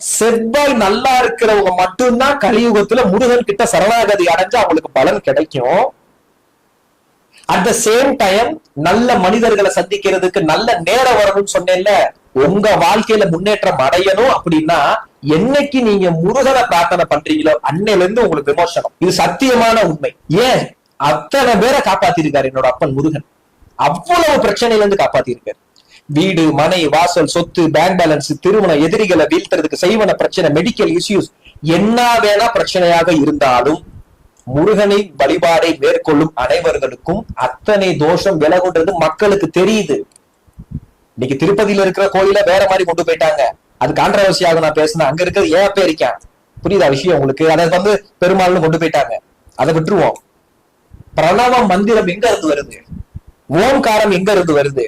செவ்வாய் நல்லா இருக்கிறவங்க மட்டும்தான் கலியுகத்துல முருகன் கிட்ட சரணாகதி அடைஞ்சு அவங்களுக்கு பலன் கிடைக்கும். அட் த சேம் டைம் நல்ல மனிதர்களை சந்திக்கிறதுக்கு நல்ல நேரம் வரணும்னு சொன்னேன்ல உங்க வாழ்க்கையில முன்னேற்றம் அடையணும் அப்படின்னா என்னைக்கு நீங்க முருகனை பிரார்த்தனை பண்றீங்களோ அன்னையில இருந்து உங்களுக்கு விமோசனம். இது சத்தியமான உண்மை. ஏன்? அத்தனை பேரை காப்பாத்திருக்காரு என்னோட அப்பன் முருகன். அவ்வளவு பிரச்சனையில இருந்து காப்பாத்திருக்காரு. வீடு மனை வாசல் சொத்து பேங்க் பேலன்ஸ் திருமணம் எதிரிகளை வீழ்த்துறதுக்கு செய்வன பிரச்சனை மெடிக்கல் இஷ்யூஸ் என்ன வேணா பிரச்சனையாக இருந்தாலும் முருகனை வழிபாடை மேற்கொள்ளும் அனைவர்களுக்கும் அத்தனை தோஷம் விலகுன்றது மக்களுக்கு தெரியுது. இன்னைக்கு திருப்பதியில இருக்கிற கோயில வேற மாதிரி கொண்டு போயிட்டாங்க. அது கான்ட்ரவர்சியாக நான் பேசினேன். அங்க இருக்கிறது ஏன் பேரிக்கேன் புரியுதா விஷயம் உங்களுக்கு? அதை வந்து பெருமாள்னு கொண்டு போயிட்டாங்க. அதை விட்டுருவோம். பிரணவ மந்திரம் எங்க இருந்து வருது? ஓம்காரம் எங்க இருந்து வருது?